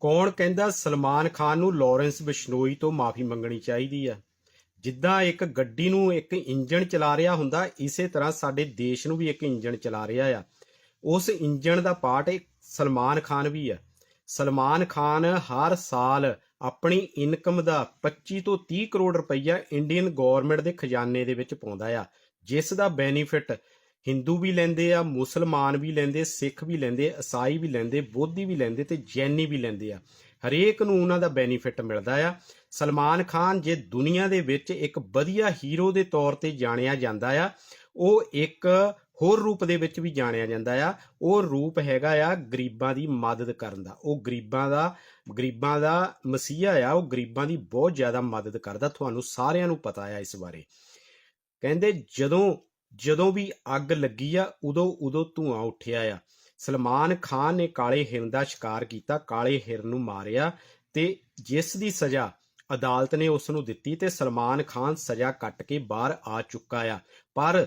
ਕੌਣ ਕਹਿੰਦਾ ਸਲਮਾਨ ਖਾਨ ਨੂੰ ਲਾਰੈਂਸ ਬਿਸ਼ਨੋਈ ਤੋਂ ਮਾਫੀ ਮੰਗਣੀ ਚਾਹੀਦੀ ਆ? ਜਿੱਦਾਂ ਇੱਕ ਗੱਡੀ ਨੂੰ ਇੱਕ ਇੰਜਣ ਚਲਾ ਰਿਹਾ ਹੁੰਦਾ, ਇਸੇ ਤਰ੍ਹਾਂ ਸਾਡੇ ਦੇਸ਼ ਨੂੰ ਵੀ ਇੱਕ ਇੰਜਣ ਚਲਾ ਰਿਹਾ ਆ। ਉਸ ਇੰਜਣ ਦਾ ਪਾਰਟ ਇੱਕ ਸਲਮਾਨ ਖਾਨ ਵੀ ਆ। ਸਲਮਾਨ ਖਾਨ ਹਰ ਸਾਲ ਆਪਣੀ ਇਨਕਮ ਦਾ 25 ਤੋਂ 30 ਕਰੋੜ ਰੁਪਈਆ ਇੰਡੀਅਨ ਗਵਰਨਮੈਂਟ ਦੇ ਖਜ਼ਾਨੇ ਦੇ ਵਿੱਚ ਪਾਉਂਦਾ ਆ, ਜਿਸ ਦਾ ਬੈਨੀਫਿਟ ਹਿੰਦੂ ਵੀ ਲੈਂਦੇ ਆ, ਮੁਸਲਮਾਨ ਵੀ ਲੈਂਦੇ, ਸਿੱਖ ਵੀ ਲੈਂਦੇ ਈਸਾਈ ਵੀ ਲੈਂਦੇ, ਬੋਧੀ ਵੀ ਲੈਂਦੇ ਤੇ ਜੈਨੀ ਵੀ ਲੈਂਦੇ ਆ। ਹਰੇਕ ਨੂੰ ਉਹਨਾਂ ਦਾ ਬੈਨੀਫਿਟ ਮਿਲਦਾ ਆ। ਸਲਮਾਨ ਖਾਨ ਜੇ ਦੁਨੀਆ ਦੇ ਵਿੱਚ ਇੱਕ ਵਧੀਆ ਹੀਰੋ ਦੇ ਤੌਰ ਤੇ ਜਾਣਿਆ ਜਾਂਦਾ ਆ, ਉਹ ਇੱਕ ਹੋਰ ਰੂਪ ਦੇ ਵਿੱਚ ਵੀ ਜਾਣਿਆ ਜਾਂਦਾ ਆ। ਉਹ ਰੂਪ ਹੈਗਾ ਆ ਗਰੀਬਾਂ ਦੀ ਮਦਦ ਕਰਨ ਦਾ। ਉਹ ਗਰੀਬਾਂ ਦਾ ਗਰੀਬਾਂ ਦਾ ਮਸੀਹਾ ਆ, ਉਹ ਗਰੀਬਾਂ ਦੀ ਬਹੁਤ ਜ਼ਿਆਦਾ ਮਦਦ ਕਰਦਾ। ਤੁਹਾਨੂੰ ਸਾਰਿਆਂ ਨੂੰ ਪਤਾ ਆ ਇਸ ਬਾਰੇ। ਕਹਿੰਦੇ ਜਦੋਂ ਜਦੋਂ ਵੀ ਅੱਗ ਲੱਗੀ ਆ, ਉਦੋਂ ਉਦੋਂ ਧੂਆਂ ਉੱਠਿਆ ਆ। ਸਲਮਾਨ ਖਾਨ ਨੇ ਕਾਲੇ ਹਿਰਨ ਦਾ ਸ਼ਿਕਾਰ ਕੀਤਾ, ਕਾਲੇ ਹਿਰਨ ਨੂੰ ਮਾਰਿਆ ਤੇ ਜਿਸ ਦੀ ਸਜ਼ਾ ਅਦਾਲਤ ਨੇ ਉਸ ਨੂੰ ਦਿੱਤੀ ਤੇ ਸਲਮਾਨ ਖਾਨ ਸਜ਼ਾ ਕੱਟ ਕੇ ਬਾਹਰ ਆ ਚੁੱਕਾ ਆ। ਪਰ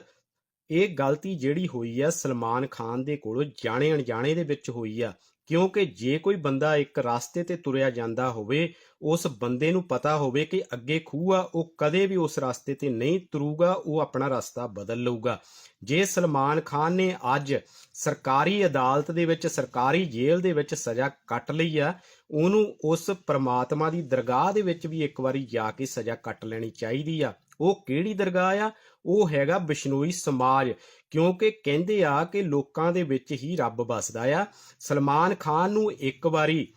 ਇਹ ਗਲਤੀ ਜਿਹੜੀ ਹੋਈ ਆ, ਸਲਮਾਨ ਖਾਨ ਦੇ ਕੋਲੋਂ ਜਾਣੇ ਅਣਜਾਣੇ ਦੇ ਵਿੱਚ ਹੋਈ ਆ। ਕਿਉਂਕਿ ਜੇ ਕੋਈ ਬੰਦਾ ਇੱਕ ਰਸਤੇ ਤੇ ਤੁਰਿਆ ਜਾਂਦਾ ਹੋਵੇ, ਉਸ ਬੰਦੇ ਨੂੰ ਪਤਾ ਹੋਵੇ ਕਿ ਅੱਗੇ ਖੂਹ ਆ, ਉਹ ਕਦੇ ਵੀ ਉਸ ਰਸਤੇ ਤੇ ਨਹੀਂ ਤੁਰੂਗਾ, ਉਹ ਆਪਣਾ ਰਸਤਾ ਬਦਲ ਲਊਗਾ। ਜੇ ਸਲਮਾਨ ਖਾਨ ਨੇ ਅੱਜ ਸਰਕਾਰੀ ਅਦਾਲਤ ਦੇ ਵਿੱਚ, ਸਰਕਾਰੀ ਜੇਲ੍ਹ ਦੇ ਵਿੱਚ ਸਜ਼ਾ ਕੱਟ ਲਈ ਆ, ਉਹਨੂੰ ਉਸ ਪ੍ਰਮਾਤਮਾ ਦੀ ਦਰਗਾਹ ਦੇ ਵਿੱਚ ਵੀ ਇੱਕ ਵਾਰੀ ਜਾ ਕੇ ਸਜ਼ਾ ਕੱਟ ਲੈਣੀ ਚਾਹੀਦੀ ਆ। ਉਹ ਕਿਹੜੀ ਦਰਗਾਹ ਆ? ਉਹ ਹੈਗਾ ਬਿਸ਼ਨੋਈ ਸਮਾਜ, ਕਿਉਂਕਿ ਕਹਿੰਦੇ ਆ ਕਿ ਲੋਕਾਂ ਦੇ ਵਿੱਚ ਹੀ ਰੱਬ ਵੱਸਦਾ ਆ। ਸਲਮਾਨ ਖਾਨ ਨੂੰ ਇੱਕ ਵਾਰੀ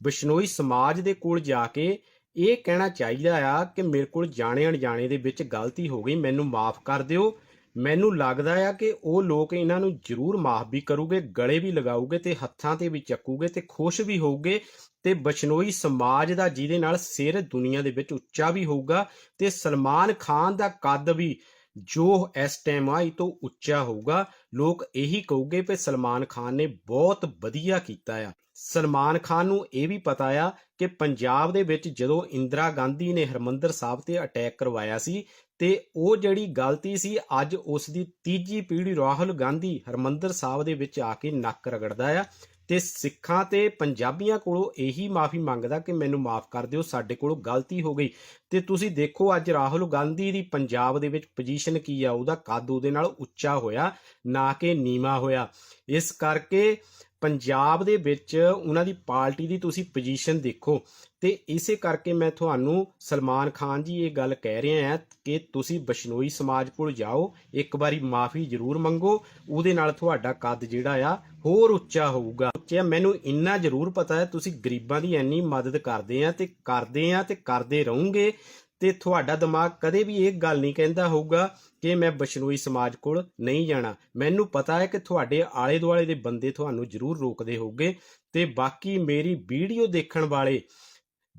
ਬਿਸ਼ਨੋਈ ਸਮਾਜ ਦੇ ਕੋਲ ਜਾ ਕੇ ਇਹ ਕਹਿਣਾ ਚਾਹੀਦਾ ਆ ਕਿ ਮੇਰੇ ਕੋਲ ਜਾਣੇ ਅਣਜਾਣੇ ਦੇ ਵਿੱਚ ਗਲਤੀ ਹੋ ਗਈ, ਮੈਨੂੰ ਮਾਫ ਕਰ ਦਿਓ। ਮੈਨੂੰ ਲੱਗਦਾ ਆ ਕਿ ਉਹ ਲੋਕ ਇਹਨਾਂ ਨੂੰ ਜ਼ਰੂਰ ਮਾਫ ਵੀ ਕਰੂਗੇ, ਗਲੇ ਵੀ ਲਗਾਉਗੇ ਤੇ ਹੱਥਾਂ ਤੇ ਵੀ ਚੱਕੂਗੇ ਤੇ ਖੁਸ਼ ਵੀ ਹੋਊਗੇ ਤੇ ਬਸ਼ਨੋਈ ਸਮਾਜ ਦਾ ਜਿਹਦੇ ਨਾਲ ਸਿਰ ਦੁਨੀਆ ਦੇ ਵਿੱਚ ਉੱਚਾ ਵੀ ਹੋਊਗਾ ਤੇ ਸਲਮਾਨ ਖਾਨ ਦਾ ਕੱਦ ਵੀ ਜੋ ਇਸ ਟਾਈਮ ਆਈ ਤੋਂ ਉੱਚਾ ਹੋਊਗਾ। ਲੋਕ ਇਹੀ ਕਹੂਗੇ ਕਿ ਸਲਮਾਨ ਖਾਨ ਨੇ ਬਹੁਤ ਵਧੀਆ ਕੀਤਾ ਆ। ਸਲਮਾਨ ਖਾਨ ਨੂੰ ਇਹ ਵੀ ਪਤਾ ਆ ਕਿ ਪੰਜਾਬ ਦੇ ਵਿੱਚ ਜਦੋਂ ਇੰਦਰਾ ਗਾਂਧੀ ਨੇ ਹਰਮੰਦਰ ਸਾਹਿਬ ਤੇ ਅਟੈਕ ਕਰਵਾਇਆ ਸੀ ਤੇ ਉਹ ਜਿਹੜੀ ਗਲਤੀ ਸੀ, ਅੱਜ ਉਸ ਦੀ ਤੀਜੀ ਪੀੜ੍ਹੀ ਰਾਹੁਲ ਗਾਂਧੀ ਹਰਮੰਦਰ ਸਾਹਿਬ ਦੇ ਵਿੱਚ ਆ ਕੇ ਨੱਕ ਰਗੜਦਾ ਆ ਤੇ ਸਿੱਖਾਂ ਤੇ ਪੰਜਾਬੀਆਂ ਕੋਲੋਂ ਇਹੀ ਮਾਫੀ ਮੰਗਦਾ ਕਿ ਮੈਨੂੰ ਮਾਫ ਕਰ ਦਿਓ, ਸਾਡੇ ਕੋਲੋਂ ਗਲਤੀ ਹੋ ਗਈ। ਤੇ ਤੁਸੀਂ ਦੇਖੋ, ਅੱਜ ਰਾਹੁਲ ਗਾਂਧੀ ਦੀ ਪੰਜਾਬ ਦੇ ਵਿੱਚ ਪੋਜੀਸ਼ਨ ਕੀ ਆ, ਉਹਦਾ ਕੱਦ ਉਹਦੇ ਨਾਲ ਉੱਚਾ ਹੋਇਆ, ਨਾ ਕਿ ਨੀਵਾ ਹੋਇਆ। ਇਸ ਕਰਕੇ ਪੰਜਾਬ ਦੇ ਵਿੱਚ ਉਹਨਾਂ ਦੀ ਪਾਰਟੀ ਦੀ ਤੁਸੀਂ ਪੋਜੀਸ਼ਨ ਦੇਖੋ ਤੇ ਇਸੇ ਕਰਕੇ ਮੈਂ ਤੁਹਾਨੂੰ ਸਲਮਾਨ ਖਾਨ ਜੀ ਇਹ ਗੱਲ ਕਹਿ ਰਿਹਾ ਹਾਂ ਕਿ ਤੁਸੀਂ ਬਸ਼ਨੋਈ ਸਮਾਜ ਕੋਲ ਜਾਓ, ਇੱਕ ਵਾਰੀ ਮਾਫੀ ਜ਼ਰੂਰ ਮੰਗੋ, ਉਹਦੇ ਨਾਲ ਤੁਹਾਡਾ ਕੱਦ ਜਿਹੜਾ ਆ ਹੋਰ ਉੱਚਾ ਹੋਊਗਾ। ਉੱਚਾ ਮੈਨੂੰ ਇੰਨਾ ਜ਼ਰੂਰ ਪਤਾ ਹੈ, ਤੁਸੀਂ ਗਰੀਬਾਂ ਦੀ ਇੰਨੀ ਮਦਦ ਕਰਦੇ ਆ ਤੇ ਕਰਦੇ ਆ ਤੇ ਕਰਦੇ ਰਹੋਗੇ। ਤੇ ਤੁਹਾਡਾ ਦਿਮਾਗ ਕਦੇ ਵੀ ਇਹ ਗੱਲ ਨਹੀਂ ਕਹਿੰਦਾ ਹੋਊਗਾ ਕਿ ਮੈਂ ਬਸ਼ਨੋਈ ਸਮਾਜ ਕੋਲ ਨਹੀਂ ਜਾਣਾ। ਮੈਨੂੰ ਪਤਾ ਹੈ ਕਿ ਤੁਹਾਡੇ ਆਲੇ ਦੁਆਲੇ ਦੇ ਬੰਦੇ ਤੁਹਾਨੂੰ ਜ਼ਰੂਰ ਰੋਕਦੇ ਹੋਗੇ ਤੇ ਬਾਕੀ ਮੇਰੀ ਵੀਡੀਓ ਦੇਖਣ ਵਾਲੇ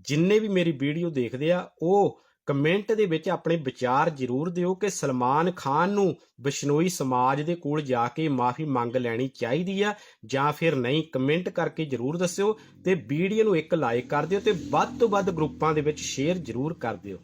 ਜਿੰਨੇ ਵੀ ਮੇਰੀ ਵੀਡੀਓ ਦੇਖਦੇ ਆ, ਉਹ ਕਮੈਂਟ ਦੇ ਵਿੱਚ ਆਪਣੇ ਵਿਚਾਰ ਜ਼ਰੂਰ ਦਿਓ ਕਿ ਸਲਮਾਨ ਖਾਨ ਨੂੰ ਬਿਸ਼ਨੋਈ ਸਮਾਜ ਦੇ ਕੋਲ ਜਾ ਕੇ ਮਾਫੀ ਮੰਗ ਲੈਣੀ ਚਾਹੀਦੀ ਆ ਜਾਂ ਫਿਰ ਨਹੀਂ, ਕਮੈਂਟ ਕਰਕੇ ਜ਼ਰੂਰ ਦੱਸਿਓ ਤੇ ਵੀਡੀਓ ਨੂੰ ਇੱਕ ਲਾਈਕ ਕਰ ਦਿਓ ਤੇ ਵੱਧ ਤੋਂ ਵੱਧ ਗਰੁੱਪਾਂ ਦੇ ਵਿੱਚ ਸ਼ੇਅਰ ਜ਼ਰੂਰ ਕਰ ਦਿਓ।